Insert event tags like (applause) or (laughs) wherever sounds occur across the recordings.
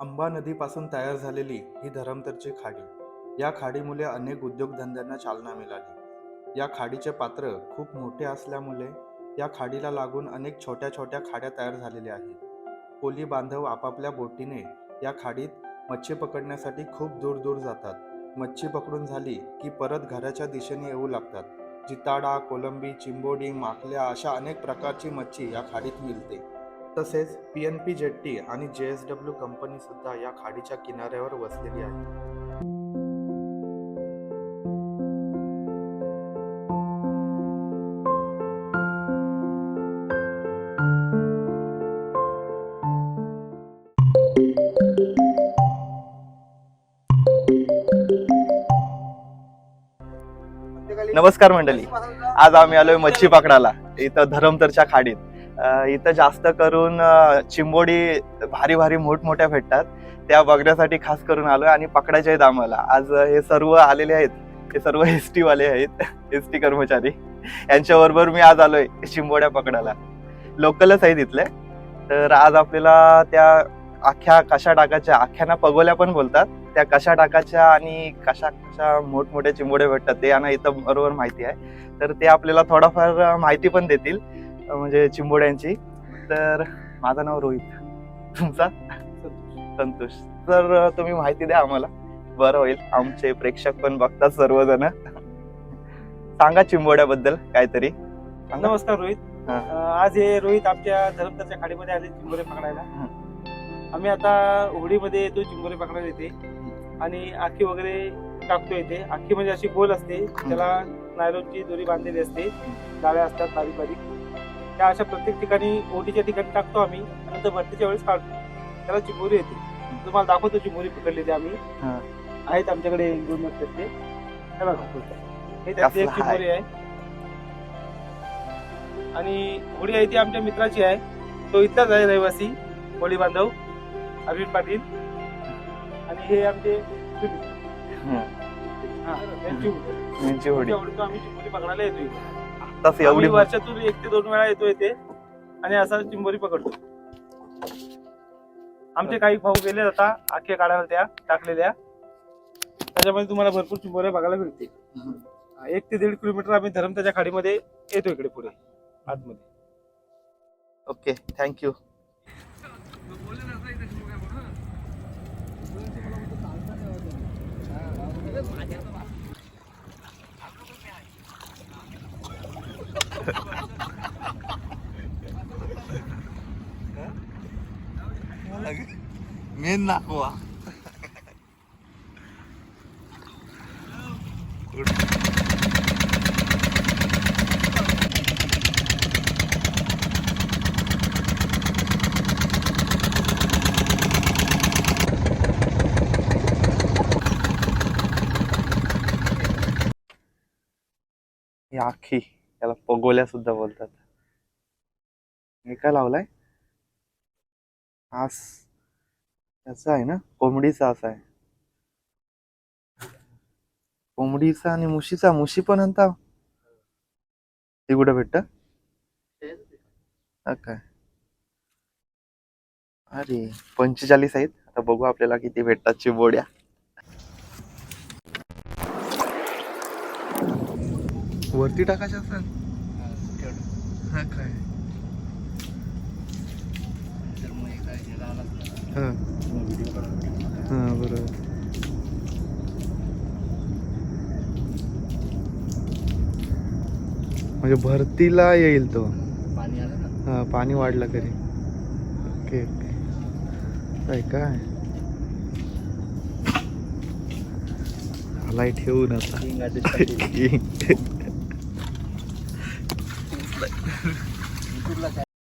अंबा नदीपासून तयार झालेली ही धरमतरची खाडी. या खाडीमुळे अनेक उद्योगधंद्यांना चालना मिळाली. या खाडीचे पात्र खूप मोठे असल्यामुळे या खाडीला लागून अनेक छोट्या छोट्या खाड्या तयार झालेल्या आहेत. कोली बांधव आपापल्या बोटीने या खाडीत मच्छी पकडण्यासाठी खूप दूर दूर जातात. मच्छी पकडून झाली की परत घराच्या दिशेने येऊ लागतात. जिताडा कोलंबी चिंबोडी माकल्या अशा अनेक प्रकारची मच्छी या खाडीत मिळते. तसेच पी एन पी जेट्टी आणि जे एस डब्ल्यू कंपनी सुद्धा या खाडीच्या किनाऱ्यावर वसलेली आहे नमस्कार मंडळी. आज आम्ही आलोय मच्छी पकडायला इथं धरमतरच्या खाडीत. इथं जास्त करून चिंबोडी भारी भारी मोठमोठ्या भेटतात. त्या बघण्यासाठी खास करून आलोय आणि पकडायचे आहेत आम्हाला आज हे सर्व आलेले आहेत. हे सर्व एस वाले आहेत. एस टी कर्मचारी. यांच्याबरोबर मी आज आलोय चिंबोड्या पकडायला. लोकलच आहेत इथले. तर आज आपल्याला त्या अख्ख्या कशा टाकाच्या अख्ख्याना पगोल्या पण बोलतात. त्या कशा टाकाच्या आणि कशा कशा मोठमोठ्या चिंबोड्या भेटतात ते यांना इथं बरोबर माहिती आहे. तर ते आपल्याला थोडाफार माहिती पण देतील. म्हणजे चिंबोड्यांची. तर माझं नाव रोहित. तुमचा? संतोष. तर तुम्ही माहिती द्या आम्हाला. बरं होईल. आमचे प्रेक्षक पण बघतात सर्वजण. सांगा चिंबोड्याबद्दल काहीतरी. नमस्कार रोहित. आज हे रोहित आमच्या धरमतरच्या खाडीमध्ये आले चिंबोरे पकडायला. आम्ही आता होडीमध्ये येतो चिंबोरे पकडायला येते आणि आखी वगैरे टाकतो येते आखी म्हणजे अशी गोल असते. त्याला नायलॉनची दोरी बांधलेली असते. जाळ्या असतात बारीक बारीक. त्या अशा प्रत्येक ठिकाणी ओटीच्या ठिकाणी टाकतो आम्ही नंतर भरतीच्या वेळेस काढतो त्याला चिंबोरी येते तुम्हाला दाखवतो चिंबोरी पकडलेली आम्ही हा. आहेत आमच्याकडे दोन ते हे बघा. हे त्यातली एक कसला आहे? आणि होडी आहे ती आमच्या मित्राची आहे तो इथलाच आहे रहिवासी होडी बांधव अरविंद पाटील आणि हे आमचे. हम्म. हा, त्यांची होडी त्या होडीतून आम्ही चिंबोरी पकडायला येतो इथे. आताच एवढी आम्ही वर्षातून एक ते दोन वेळा येतो इथे. आणि असा चिंबोरी पकडतो. आमचे काही भाऊ गेले आता आखे काढायला त्या टाकलेल्या. त्याच्यामध्ये तुम्हाला भरपूर चिंबोऱ्या बघायला मिळतील. एक ते दीड किलोमीटर आम्ही धरमताच्या खाडीमध्ये येतो इकडे पुढे आतमध्ये. Okay thank you. मेन ही आखी त्याला पगोल्या सुद्धा बोलतात. हे काय लावलाय? आस त्याचा आहे ना? कोंबडीचा असा आहे. कोंबडीचा आणि मुशीचा मुशी पण आणता? ते कुठं भेटत? काय? अरे पंचेचाळीस आहेत. आता बघू आपल्याला किती भेटतात चिंबोड्या. वरती टाकायच्या असतात? हा काय हा हा बरोबर. म्हणजे भरतीला येईल तो. हा पाणी वाढलं तरी. Okay okay. काय काय? आलाय ठेवून आता. (laughs)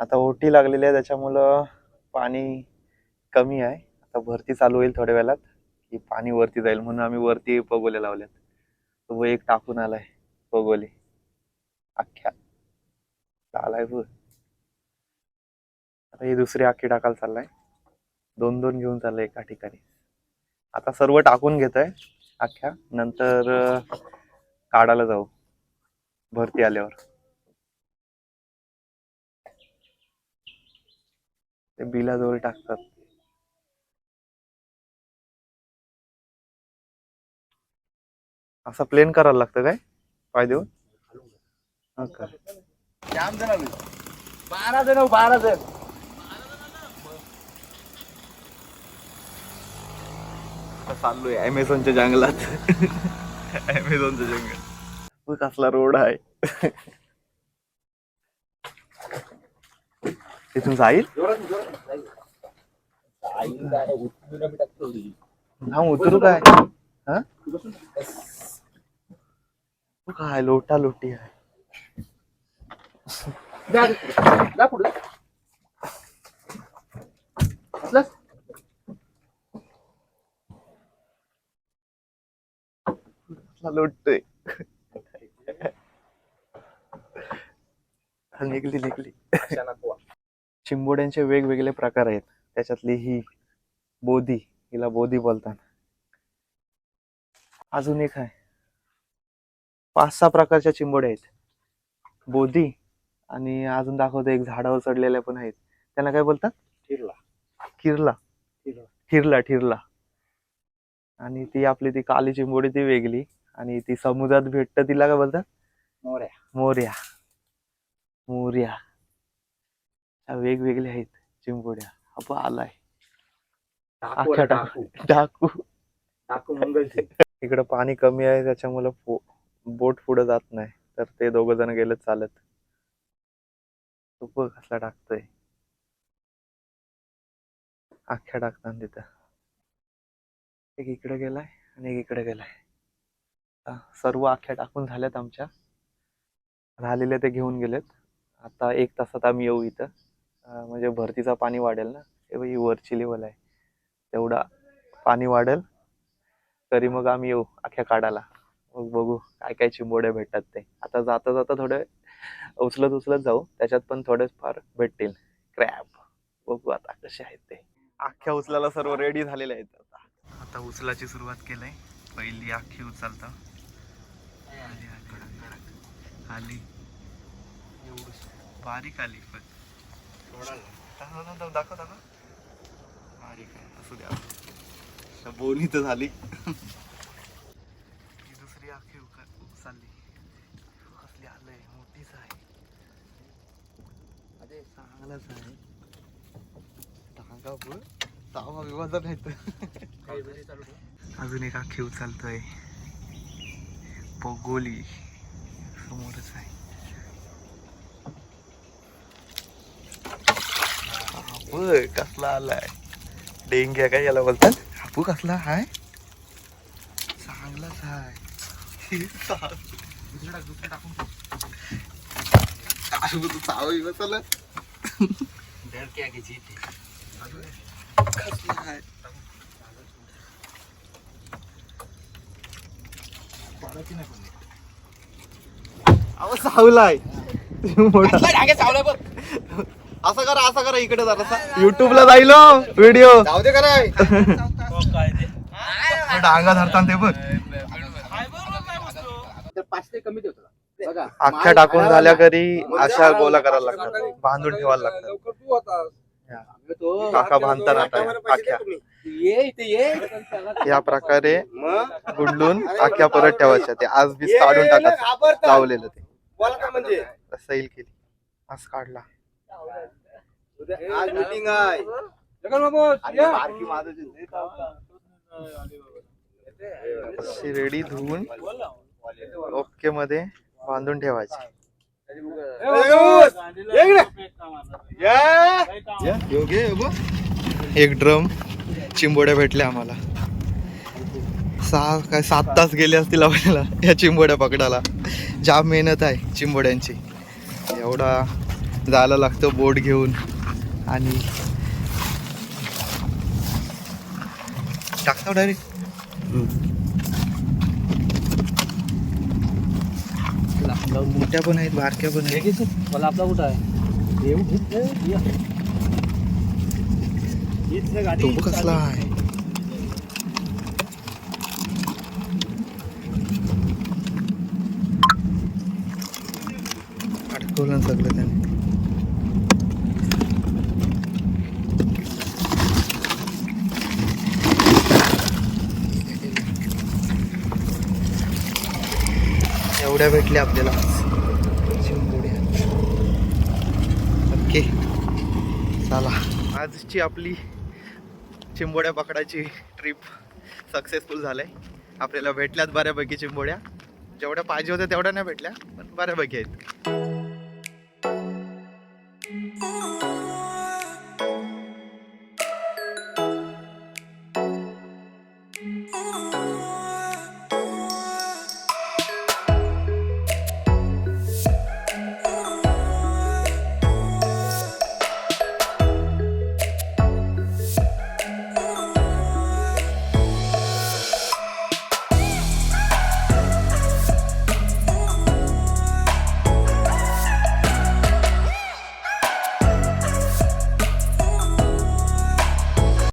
आता ओटी लागलेली आहे त्याच्यामुळं पाणी कमी आहे. आता भरती चालू होईल थोड्या वेळात की पाणी वरती जाईल म्हणून आम्ही वरती पगोले लावल्यात तो एक टाकून आलाय पगोली. अख्ख्या चालाय आता ही दुसरी आखी टाकायला चाललाय. दोन दोन घेऊन चाललंय एका ठिकाणी. आता सर्व टाकून घेतोय अख्ख्या नंतर काढायला जाऊ. भरती आल्यावर. ते बिलाजवळ टाकतात. असं प्लेन करायला लागतं काय? पाय देऊन हा का? बारा जण बारा जण. आता चाललोय अमेझॉनच्या जंगलात. अमेझॉनचं जंगल. बघ कसला रोड आहे. तिथून जाईल? हा उतरू काय? हा? काय लोटा लोटी आहे लोटतोय. निघली निघली. चिंबोड्यांचे वेगवेगळे प्रकार आहेत. त्याच्यातली ही बोधी हिला बोधी बोलतात. अजून एक आहे पाच सहा प्रकारच्या चिंबोड्या आहेत. बोधी आणि अजून दाखवतो एक झाडावर चढलेल्या पण आहेत. त्यांना काय बोलतात? किरला किरला. ठिरला ठिरला आणि ती आपली ती काली चिंबोडी ती वेगळी आणि ती समुद्रात भेटत तिला काय बोलतात? मोऱ्या. मोर्या. मोर्या. ह्या वेगवेगळ्या आहेत चिंबोड्या. आपण आलाय. टाकू टाकू टाकू इकडं पाणी कमी आहे त्याच्यामुळे बोट पुढे जात नाही. तर ते दोघं जण गेले चालत. तो बघ कसला टाकतोय अख्ख्या टाकताना तिथं. एक इकडे गेलाय आणि एक इकडे गेलाय. सर्व अख्ख्या टाकून झाल्यात आमच्या. राहिलेले ते घेऊन गेलेत. आता एक तासात आम्ही येऊ इथं. म्हणजे भरतीचा पाणी वाढेल ना? ते ही वरची लेवल आहे. तेवढा पाणी वाढेल. तरी मग आम्ही येऊ अख्ख्या काढायला. मग बघू काय काय चिंबोड्या भेटतात ते. आता जाता जाता थोडे उचलत उचलत जाऊ. त्याच्यात पण थोडे फार भेटतील. क्रॅब बघू आता कसे आहेत ते. अख्ख्या उचलाला सर्व रेडी झालेले आहेत आता. आता उचलाची सुरुवात केलंय. पहिली अख्खी उचलता. आली बारीक आली पण. दाखव दाखव. बारीक आहे. असू द्या. बोनी तर झाली. उचलली कसली आलंय मोठीच आहे. अरे चांगलाच आहे. धागा बघ तावा विवादा नाही तर. अजून एक आखी उचलतोय पोगोली समोरच आहे. हा, बघ कसला आलाय. डेंग्या काय याला बोलतात? हापू कसला हाय चांगलाच हाय अहो सावलाय असं करा असं करा इकडे जरा युट्यूबला जाईल व्हिडिओ जाऊ दे कराय डांगा धरताना ते बघ पाचशे कमी देतो बघा अख्ख्या टाकून झाल्या घरी अशा गोला करायला लागतात. बांधून ठेवायला लागतात. काका बांधतात आता अख्ख्या. ये इथे ये. या प्रकारे गुंडून अख्ख्या परत ठेवायच्या. ते आज बीस काढून टाकायचं लावलेलं ते. म्हणजे? सैल केली. आज काढला. आज मीटिंग आहे. अशी रेडी धुवून ओके मध्ये बांधून ठेवायची. एक ड्रम चिंबोड्या भेटल्या आम्हाला. सहा काय सात तास गेले असतील आपल्याला या चिंबोड्या पकडायला. ज्या मेहनत आहे चिंबोड्यांची. एवढा जायला लागतो बोट घेऊन. आणि टाकतो डायरेक्ट मोठ्या पण आहेत बारक्या पण आहेत. मला आपला कुठं आहे? तो बघ कसला आहे? अडकवलं सगळं त्याने. एवढ्या भेटल्या आपल्याला. ओके. चला. आजची आपली चिंबोड्या पकडायची ट्रिप सक्सेसफुल झालंय. आपल्याला भेटल्यात बऱ्यापैकी चिंबोड्या. जेवढ्या पाहिजे होत्या तेवढ्या नाही भेटल्या पण बऱ्यापैकी आहेत.